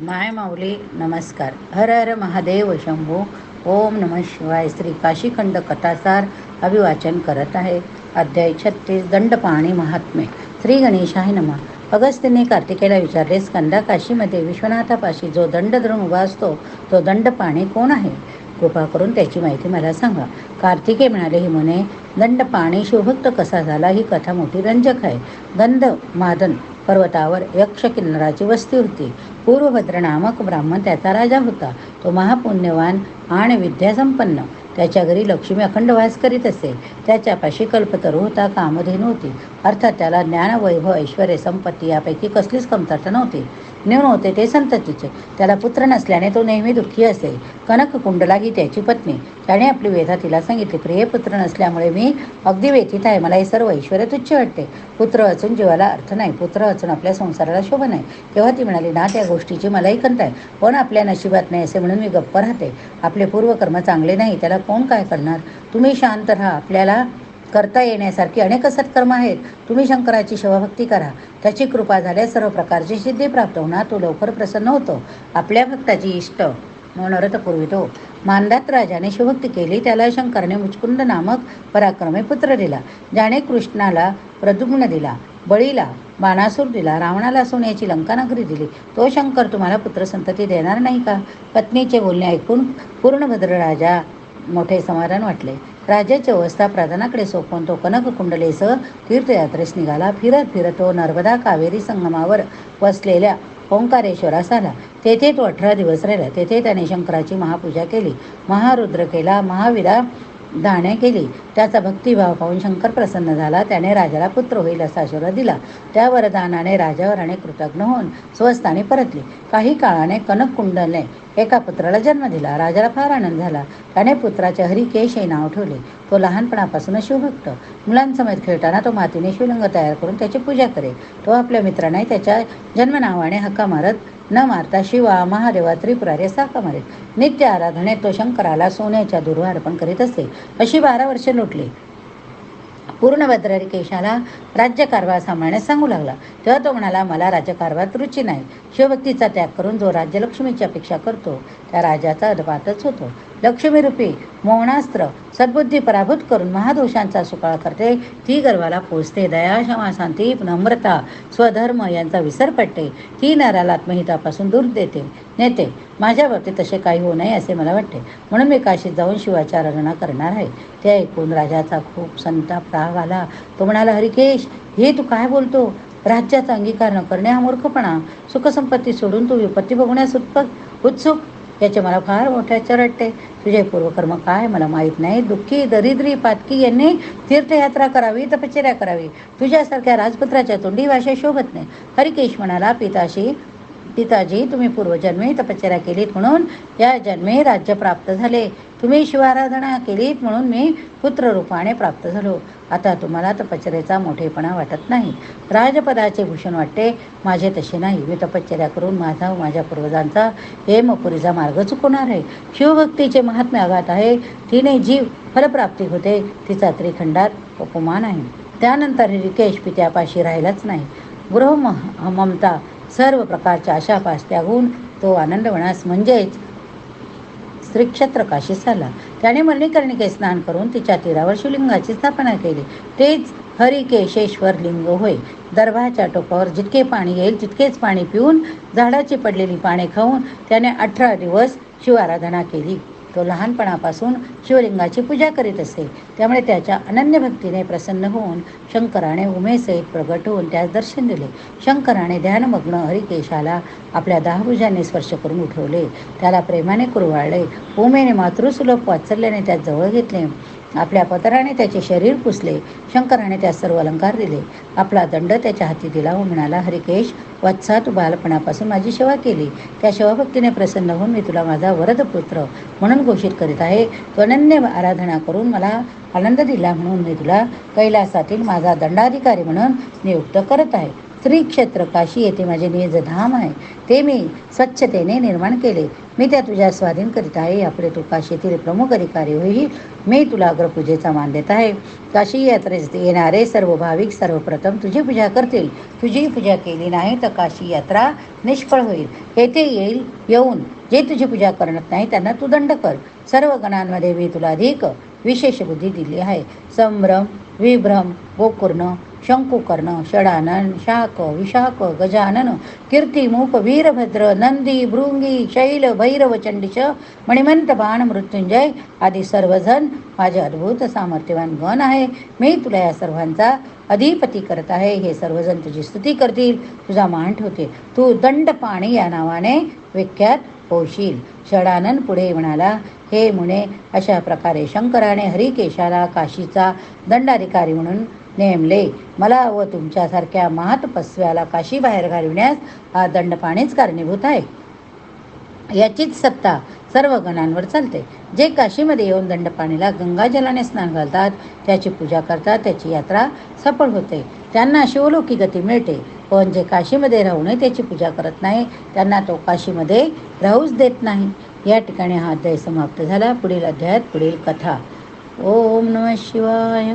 माय माऊली नमस्कार. हर हर महादेव शंभू. ओम नम शिवाय. श्री काशीखंड कथासार अभिवाचन करत आहे. अध्याय छत्तीस दंडपाणी महात्मे. श्री गणेशाय नमा. अगस्त्यने कार्तिकेला विचारले स्कंदा काशीमध्ये विश्वनाथापाशी जो दंड धरून उभा असतो तो दंडपाणी कोण आहे? कृपा करून त्याची माहिती मला सांगा. कार्तिके म्हणाले ही म्हणे दंडपाणी शिवभक्त कसा झाला? ही कथा मोठी रंजक आहे. गंध मादन पर्वतावर यक्ष किन्नराची वस्ती होती. पूर्वभद्र नामक ब्राह्मण त्याचा राजा होता. तो महापुण्यवान आणि विद्यासंपन्न. त्याच्या घरी लक्ष्मी अखंड वास करीत असे. त्याच्यापाशी कल्पतरू होता कामधेनू होती. अर्थात त्याला ज्ञान वैभव ऐश्वर संपत्ती यापैकी कसलीच कमतरता नव्हती. न्यून होते ते संततीचे त्याला पुत्र नसल्याने तो नेहमी दुःखी असे. कनक कुंडला ही त्याची पत्नी. त्याने आपली वेधा तिला सांगितली प्रिय पुत्र नसल्यामुळे मी अगदी व्यथित आहे. मला हे सर्व ऐश्वर तुच्छ वाटते. पुत्र असून जीवाला अर्थ नाही. पुत्र असून आपल्या संसाराला शोभ नाही. तेव्हा ती म्हणाली ना त्या गोष्टीची मलाही खंत आहे. पण आपल्या नशिबात नाही असे म्हणून मी गप्प राहते. आपले पूर्वकर्म चांगले नाही. त्याला कोण काय करणार? तुम्ही शांत राहा. आपल्याला करता येण्यासारखी अनेक सत्कर्म आहेत. तुम्ही शंकराची शिवभक्ती करा. त्याची कृपा झाल्यास सर्व प्रकारची सिद्धी प्राप्त होणार तो लवकर प्रसन्न होतो. आपल्या भक्ताची इष्ट मनोरथ पुरवितो. मानदात राजाने शिवभक्ती केली त्याला शंकरने मुचकुंद नामक पराक्रमी पुत्र दिला. ज्याने कृष्णाला प्रदुम्न दिला बळीला बाणासूर दिला रावणाला सोन्याची लंका नगरी दिली. तो शंकर तुम्हाला पुत्रसंतती देणार नाही का? पत्नीचे बोलणे ऐकून पूर्णभद्र राजा मोठे समाधान वाटले. राज्याची अवस्था प्रधानाकडे सोपवून तो कनक कुंडलेसह तीर्थयात्रेस निघाला. फिरत फिरत तो नर्मदा कावेरी संगमावर वसलेल्या ओंकारेश्वरास आला तेथे तो अठरा दिवस राहिला. तेथे त्याने शंकराची महापूजा केली. महारुद्र केला. महावीरा दाणे केली. त्याचा भक्तिभाव पाहून शंकर प्रसन्न झाला. त्याने राजाला पुत्र होईल असा आशीर्वाद दिला. त्या वरदानाने राजावराने कृतज्ञ होऊन स्वस्थाने परतले. काही काळाने कनक कुंडलने एका पुत्राला जन्म दिला. राजाला फार आनंद झाला. त्याने पुत्राचे हरिकेश हे नाव ठेवले. तो लहानपणापासूनच शिवभक्त. मुलांसमेत खेळताना तो मातीने शिवलिंग तयार करून त्याची पूजा करे. तो आपल्या मित्राने त्याच्या जन्मनावाने हक्का मारत न मारता शिवा महादेवा त्रिपुरारी साका हक्का मारे नित्य आराधनेत तो शंकराला सोन्याच्या दुर्वा अर्पण करीत असे. अशी बारा वर्षे लोटली. पूर्ण केशाला राज्यकारभार सांभाळण्यास सांगू लागला. तेव्हा तो म्हणाला मला राज्यकारभारात रुची नाही. शिवभक्तीचा त्याग करून जो राज्यलक्ष्मीची अपेक्षा करतो त्या राजाचा अदपातच होतो. लक्ष्मीरूपी मोहनास्त्र सद्बुद्धी पराभूत करून महादोषांचा सुकाळ करते. ती गर्वाला पोचते. दया क्षमा शांती नम्रता स्वधर्म यांचा विसर पडते. ती नराला आत्महितापासून दूर देते नेते. माझ्या बाबतीत तसे काही होऊ नये असे मला वाटते. म्हणून मी काशीत जाऊन शिवाच्या रचना करणार आहे. ते ऐकून राजाचा खूप संताप राग आला. तो म्हणाला हरिकेश हे तू काय बोलतो? राज्याचा अंगीकार न करणे हा मूर्खपणा. सुखसंपत्ती सोडून तू विपत्ती बघण्यास उत्पक उत्सुक याचे मला फार मोठ्या वाटते. तुझे पूर्वकर्म काय? मला माहीत नाही. दुःखी दरिद्री पातकी यांनी तीर्थयात्रा करावी तपश्चर्या करावी. तुझ्यासारख्या राजपुत्राच्या तोंडी भाषा शोभत नाही. हरिकेश म्हणाला पिताशी पिताजी तुम्ही पूर्वजन्मी तपश्चर्या केलीत म्हणून या जन्मे राज्य प्राप्त झाले. तुम्ही शिवाराधना केलीत म्हणून मी पुत्ररूपाने प्राप्त झालो. आता तुम्हाला तपश्चर्याचा मोठेपणा वाटत नाही. राजपदाचे भूषण वाटते. माझे तसे नाही. मी तपश्चर्या करून माझा व माझ्या पूर्वजांचा हेमपुरीचा मार्ग चुकवणार आहे. शिवभक्तीचे महात्म्य आघात आहे. तिने जीव फलप्राप्ती होते तिचा त्रिखंडात अपमान आहे. त्यानंतर रिकेश पित्यापाशी राहिलाच नाही. गृह ममता सर्व प्रकारच्या आशापास त्यागून तो आनंदवनास म्हणजेच श्रीक्षेत्र काशीस आला त्याने मल्लिकर्णिके स्नान करून तिच्या तीरावर शिवलिंगाची स्थापना केली. तेच हरिकेशेश्वर लिंग होय. दर्भाच्या टोकावर जितके पाणी येईल तितकेच पाणी पिऊन झाडाची पडलेली पाने खाऊन त्याने अठरा दिवस शिवाराधना केली. तो लहानपणापासून शिवलिंगाची पूजा करीत असे. त्यामुळे त्याच्या अनन्य भक्तीने प्रसन्न होऊन शंकराने उमेसहित प्रगट होऊन त्यास दर्शन दिले. शंकराने ध्यानमग्न हरिकेशाला आपल्या दहाभुजाने स्पर्श करून उठवले. त्याला प्रेमाने कुरवाळले. उमेने मातृसुलभ वाचल्याने त्यात जवळ घेतले. आपल्या पत्राने त्याचे शरीर पुसले. शंकराने त्यास सर्व अलंकार दिले. आपला दंड त्याच्या हाती दिला व म्हणाला हरिकेश वत्सा तू बालपणापासून माझी सेवा केली. त्या शिवभक्तीने प्रसन्न होऊन मी तुला माझा वरदपुत्र म्हणून घोषित करीत आहे. तो अनन्य आराधना करून मला आनंद दिला म्हणून मी तुला कैलासातील माझा दंडाधिकारी म्हणून नियुक्त करत आहे. श्री क्षेत्र काशी येथे माझे निजधाम आहे. ते मी स्वच्छतेने निर्माण केले. मी त्या तुझ्या स्वाधीन करीत आहे. यापुढे तू काशीतील प्रमुख अधिकारी होईल मी तुला अग्रपूजेचा मान देत आहे. काशी यात्रेस येणारे सर्व भाविक सर्वप्रथम तुझी पूजा करतील. तुझी पूजा केली नाही तर काशी यात्रा निष्फळ होईल. येथे येईल येऊन जे तुझी पूजा करत नाही त्यांना तू दंड कर. सर्व गणांमध्ये मी तुला अधिक विशेष बुद्धी दिली आहे. संभ्रम विभ्रम गोकूर्ण शंकुकर्ण षडानन शाक विशाख गजानन कीर्तिमूक वीरभद्र नंदी भृंगी शैल भैरव चंडिश मणिमंत बाण मृत्युंजय आदी सर्वजण माझे अद्भुत सामर्थ्यवान गण आहे मी तुला या सर्वांचा अधिपती करत आहे हे सर्वजण तुझी स्तुती करतील तुझा मान ठेवते तू दंडपाणी या नावाने विख्यात होशील षडानन पुढे म्हणाला हे मुने अशा प्रकारे शंकराने हरिकेशाला काशीचा दंडाधिकारी म्हणून नेमले. मला व तुमच्यासारख्या महातपस्व्याला काशी बाहेर घालविण्यास हा दंडपाणीच कारणीभूत आहे. याचीच सत्ता सर्व गणांवर चालते. जे काशीमध्ये येऊन दंडपाणीला गंगाजलाने स्नान घालतात त्याची पूजा करतात त्याची यात्रा सफळ होते. त्यांना शिवलोकी गती मिळते. पण जे काशीमध्ये राहूनही त्याची पूजा करत नाही त्यांना तो काशीमध्ये राहूच देत नाही. या ठिकाणी हा अध्याय समाप्त झाला. पुढील अध्यायात पुढील कथा. ओम नम शिवाय.